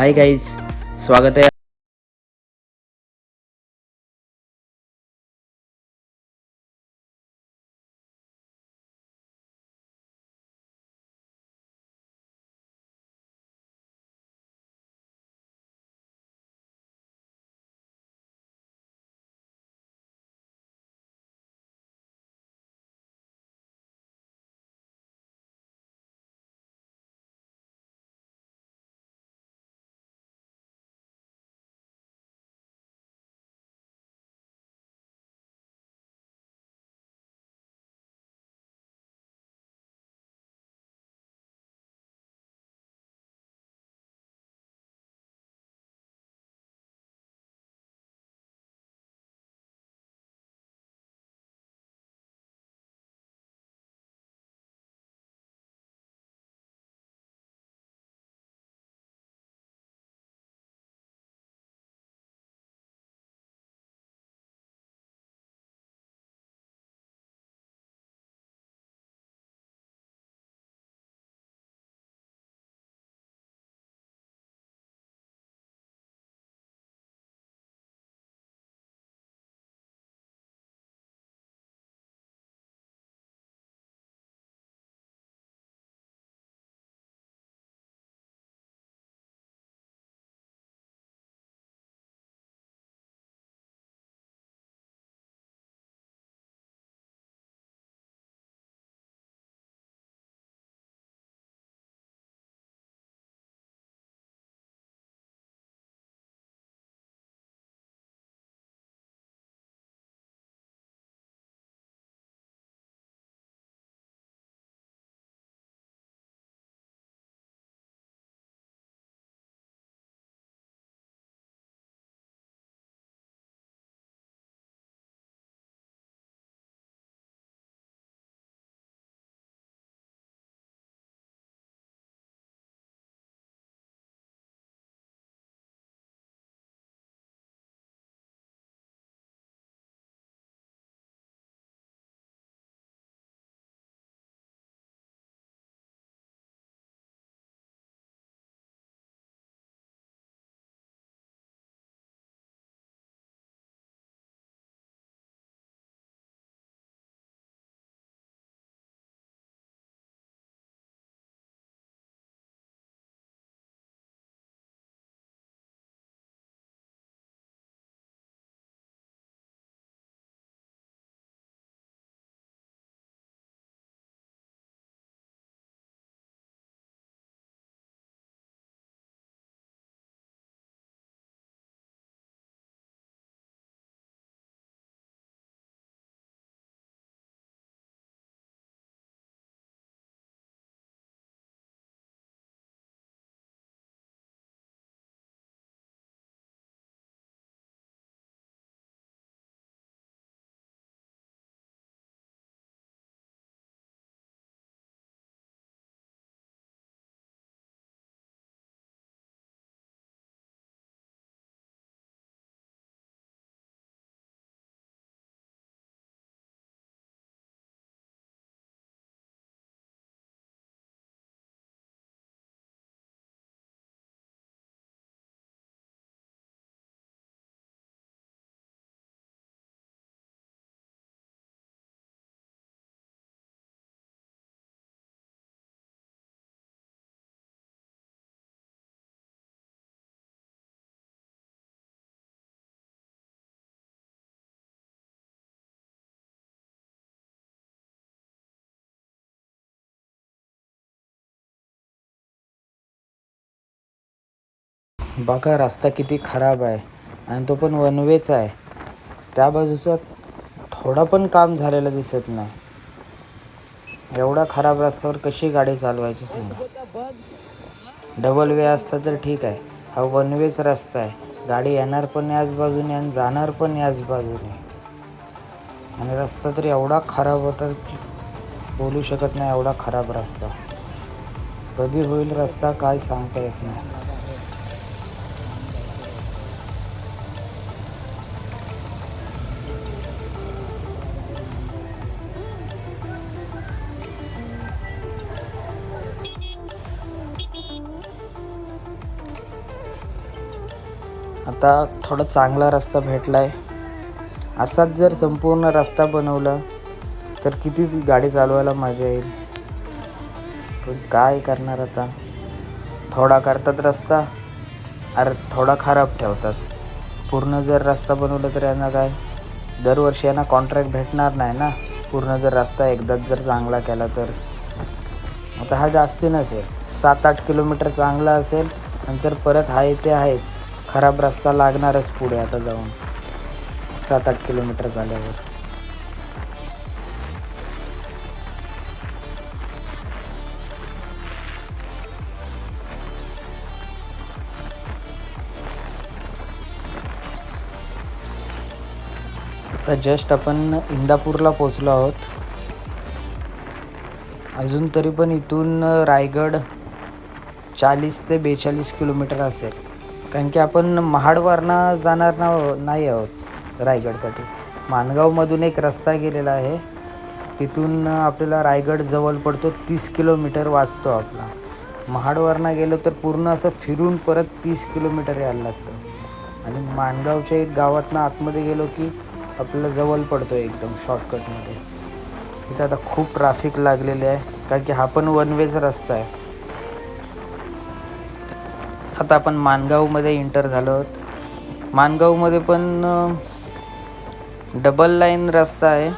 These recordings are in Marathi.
हाय गाईज स्वागत आहे बघा रस्ता किती खराब आहे आणि तो पण वन वेच आहे. त्या बाजूचा थोडं पण काम झालेलं दिसत नाही. एवढा खराब रस्त्यावर कशी गाडी चालवायची सांगा. डबल वे असता तर ठीक आहे. हा वन वेच रस्ता आहे. गाडी येणार पण याच बाजूने आणि जाणार पण याच बाजूने. आणि रस्ता तर एवढा खराब होता की बोलू शकत नाही एवढा खराब रस्ता. कधी होईल रस्ता काय सांगता येत नाही. आता थोडा चांगला रस्ता भेटला आहे असाच जर संपूर्ण रस्ता बनवला तर किती गाडी चालवायला मजा येईल. पण काय करणार आता? थोडा करतात रस्ता अरे थोडा खराब ठेवतात. पूर्ण जर रस्ता बनवला तर यांना काय? दरवर्षी यांना कॉन्ट्रॅक्ट भेटणार नाही ना? पूर्ण जर रस्ता एकदाच जर चांगला केला तर. आता हा जास्ती नसेल. सात आठ किलोमीटर चांगला असेल नंतर परत हा ते आहेच. खराब रस्ता लागणारच पुढे आता जाऊन. सात आठ किलोमीटर झाल्यावर. आता जस्ट आपण इंदापूरला पोचलो आहोत. अजून तरी पण इथून रायगड चाळीस ते बेचाळीस किलोमीटर असेल. कारण की आपण महाडवरनं जाणार ना नाही आहोत रायगडसाठी. माणगावमधून एक रस्ता गेलेला आहे. तिथून आपल्याला रायगड जवळ पडतो. तीस किलोमीटर वाचतो आपला. महाडवरनं गेलो तर पूर्ण असं फिरून परत तीस किलोमीटर यायला लागतं. आणि माणगावच्या एक गावातनं आतमध्ये गेलो की आपल्याला जवळ पडतो एकदम शॉर्टकटमध्ये इथं आता खूप ट्राफिक लागलेले आहे. कारण की हा पण वन वेचा रस्ता आहे. आता आपण माणगावमध्ये इंटर झालो आहोत. माणगावमध्ये पण डबल लाईन रस्ता आहे.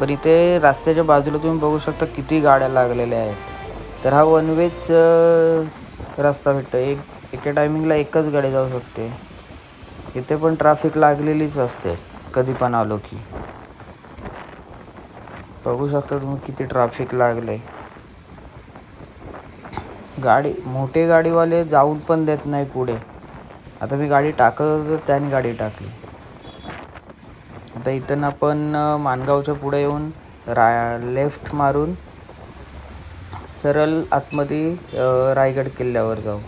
पण इथे रस्त्याच्या बाजूला तुम्ही बघू शकता किती गाड्या लागलेल्या आहेत. तर हा वन वेच रस्ता भेटतो. एक एका टायमिंगला एकच गाडी जाऊ शकते. इथे पण ट्रॅफिक लागलेलीच असते. कधी पण आलो की. बघू शकता तुम्ही किती ट्रॅफिक लागले गाडी मोठे गाडीवाले जाऊन पण देत नाही पुढे. आता मी गाडी टाकत होतो त्याने गाडी टाकली. आता इथं आपण माणगावच्या पुढे येऊन रा लेफ्ट मारून सरळ आतमध्ये रायगड किल्ल्यावर जाऊ.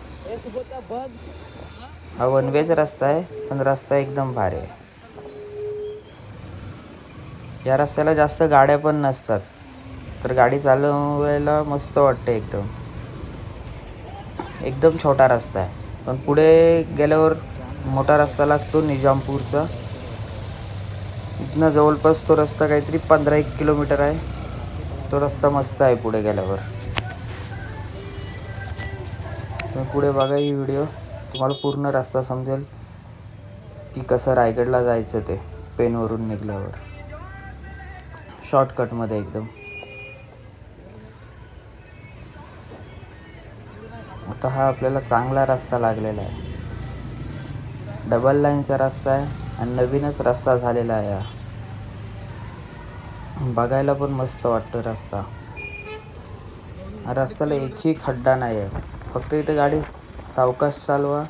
हा वन वेच रस्ता आहे पण रस्ता एकदम भारी आहे. या रस्त्याला जास्त गाड्या पण नसतात. तर गाडी चालवायला मस्त वाटतं एकदम. एकदम छोटा रस्ता आहे. पण पुढे गेल्यावर मोठा रस्ता लागतो निजामपूरचा. इथनं जवळपास तो रस्ता काहीतरी पंधरा एक किलोमीटर आहे. तो रस्ता मस्त आहे पुढे गेल्यावर. तुम्ही पुढे बघा ही व्हिडिओ तुम्हाला पूर्ण रस्ता समजेल की कसं रायगडला जायचं ते पेनवरून निघल्यावर. शॉर्टकटमध्ये एकदम. आता हा आपल्याला चांगला रस्ता लागलेला आहे. डबल लाईनचा रस्ता आहे आणि नवीनच रस्ता झालेला आहे हा. बघायला पण मस्त वाटतो रस्ता. रस्त्याला एकही खड्डा नाही आहे फक्त इथे गाडी सावकाश चालवा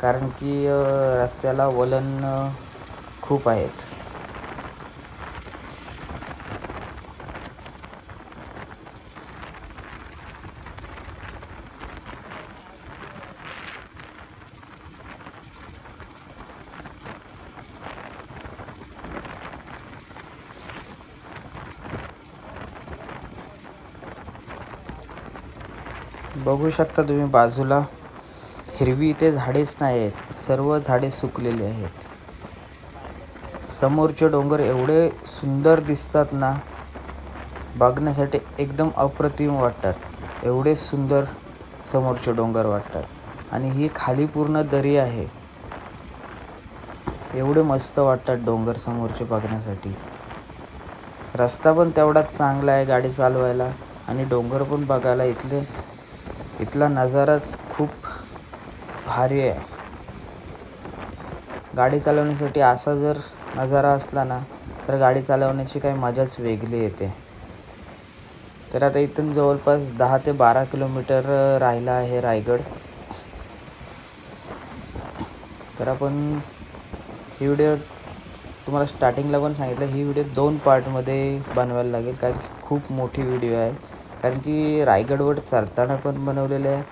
कारण की रस्त्याला वलन खूप आहेत. बघू शकता तुम्ही बाजूला. हिरवी इथे झाडेच नाही आहेत सर्व झाडे सुकलेली आहेत. समोरचे डोंगर एवढे सुंदर दिसतात ना बघण्यासाठी एकदम अप्रतिम वाटतात. एवढे सुंदर समोरचे डोंगर वाटतात. आणि ही खाली पूर्ण दरी आहे. एवढे मस्त वाटतात डोंगर समोरचे बघण्यासाठी. रस्ता पण तेवढाच चांगला आहे गाडी चालवायला आणि डोंगर पण बघायला इथले इथला नजाराच खूप भारी आहे. गाडी चालवण्यासाठी असा जर नजारा असला ना तर गाडी चालवण्याची काही मजाच वेगळी येते. तर आता इथून जवळपास दहा ते बारा किलोमीटर राहिला आहे रायगड. तर आपण ही व्हिडिओ तुम्हाला स्टार्टिंगला पण सांगितलं ही व्हिडिओ दोन पार्टमध्ये बनवायला लागेल कारण की खूप मोठी व्हिडिओ आहे. कारण की रायगडवर चढताना पण बनवलेलं आहे.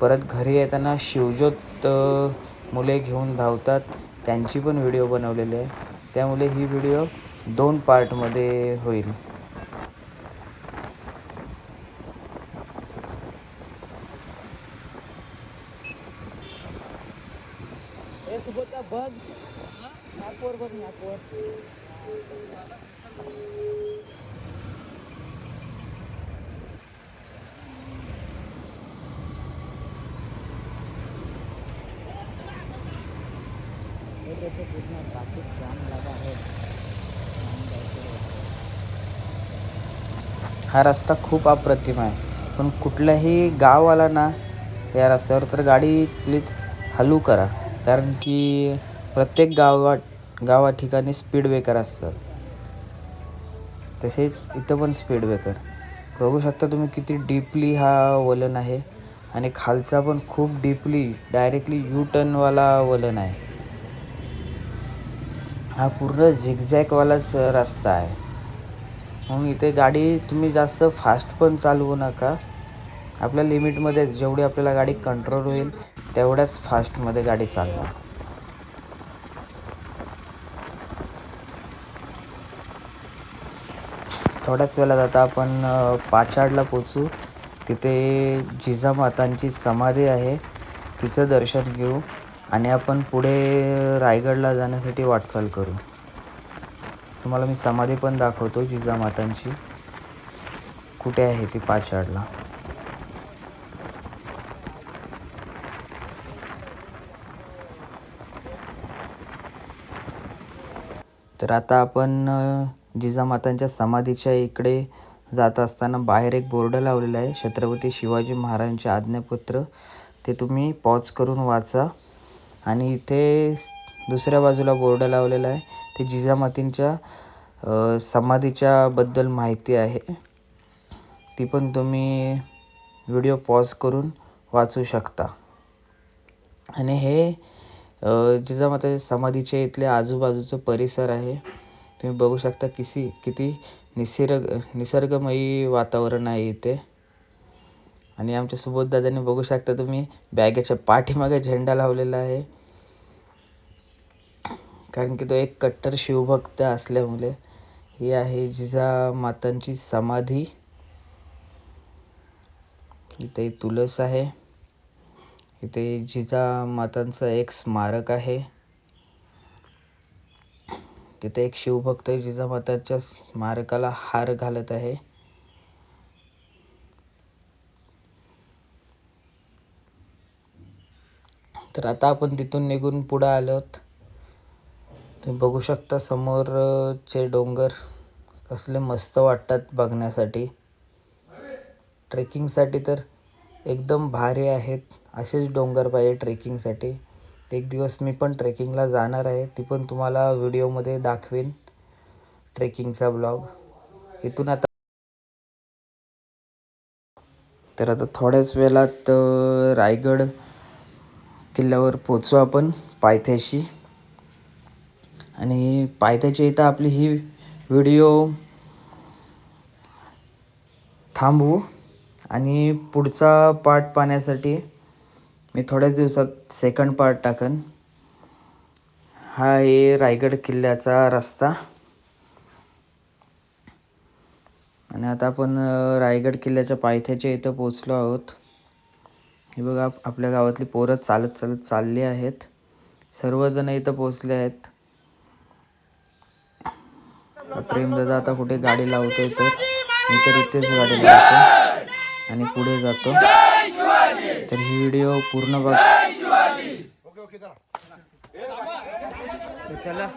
परत घरी येताना शिवजोत मुले घेऊन धावतात. त्यांची पण व्हिडिओ बनवलेली आहे. त्यामुळे ही व्हिडिओ दोन पार्टमध्ये होईल माझ्यासोबत बघ मॅपवर बघ मॅपवर पूर्ण ट्रॅफिक जाम लगा है हा रस्ता खूप अप्रतिम आहे. पण कुठल्याही गाव आला ना या रस्त्यावर तर गाडी प्लीज हलू करा. कारण की प्रत्येक गावा गावा ठिकाणी स्पीड ब्रेकर असतात. तसेच इथं पण स्पीड ब्रेकर बघू शकता तुम्ही किती डीपली हा वलन आहे. आणि खालचा पण खूप डीपली डायरेक्टली यू टर्नवाला वलन आहे. हा पूर्ण झिगझॅगवालाच रस्ता आहे. म्हणून इथे गाडी तुम्ही जास्त फास्ट पण चालवू नका. आपल्या लिमिटमध्ये जेवढी आपल्याला गाडी कंट्रोल होईल तेवढ्याच फास्टमध्ये गाडी चालवा थोड्याच वेळात आता आपण पाचाडला पोचू तिथे जिजामातांची समाधी आहे. तिचं दर्शन घेऊ. आणि आपण पुढे रायगडला जाण्यासाठी वाटचाल करू. तुम्हाला मी समाधी पण दाखवतो जिजामातांची कुठे आहे ती पाचाडला? तर आता आपण जिजामातांच्या समाधीच्या इकडे जात असताना बाहेर एक बोर्ड लावलेला आहे. छत्रपती शिवाजी महाराजांचे आज्ञापत्र. ते तुम्ही पॉज करून वाचा. आणि इथे दुसऱ्या बाजूला बोर्ड लावलेला आहे. ते जिजामातींच्या समाधीच्या बद्दल माहिती आहे. ती पण तुम्ही व्हिडिओ पॉज करून वाचू शकता. आणि हे जिजामाताच्या समाधीचे समाधीच्या इथले आजूबाजूचं परिसर आहे. तुम्ही बघू शकता किसी किती निसर्ग निसर्गमयी वातावरण आहे इथे. आणि आमच्या सुबोधदादांनी बघू शकता तुम्ही बॅगेच्या पाठीमागे झेंडा लावलेला आहे. कारण की तो एक कट्टर शिवभक्त असल्यामुळे ही आहे जिजा मातांची समाधी. इथे तुलस तुळस आहे. इथे जिजा मातांचं एक स्मारक आहे. तिथे एक शिवभक्त जिजामातांच्या स्मारकाला हार घालत आहे. तर आता आपण तिथून निघून पुढं आलोत. तुम्ही बघू शकता समोरचे डोंगर कसले मस्त वाटतात बघण्यासाठी. ट्रेकिंगसाठी तर एकदम भारी आहेत. असेच डोंगर पाहिजे ट्रेकिंगसाठी. एक दिवस मी पण ट्रेकिंगला जाणार आहे. ती पण तुम्हाला व्हिडिओमध्ये दाखवेन ट्रेकिंगचा ब्लॉग. इथून आता तर आता थोड्याच वेळात रायगड किल्ल्यावर पोचू आपण पायथ्याशी. आणि पायथ्याच्या इथं आपली ही व्हिडिओ थांबवू. आणि पुढचा पार्ट पाहण्यासाठी मी थोड्याच दिवसात सेकंड पार्ट टाकन. हा आहे रायगड किल्ल्याचा रस्ता. आणि आता आपण रायगड किल्ल्याच्या पायथ्याच्या इथं पोचलो आहोत. हे बघा आप- आपल्या गावातली पोरं चालत चालत चालली आहेत. सर्वजण इथं पोचले आहेत. प्रेमदादा आता कुठे गाडी लावतोय तर? मी तर इथेच गाडी लावतो आणि पुढे जातो. तर ही व्हिडिओ पूर्ण बघ. चला.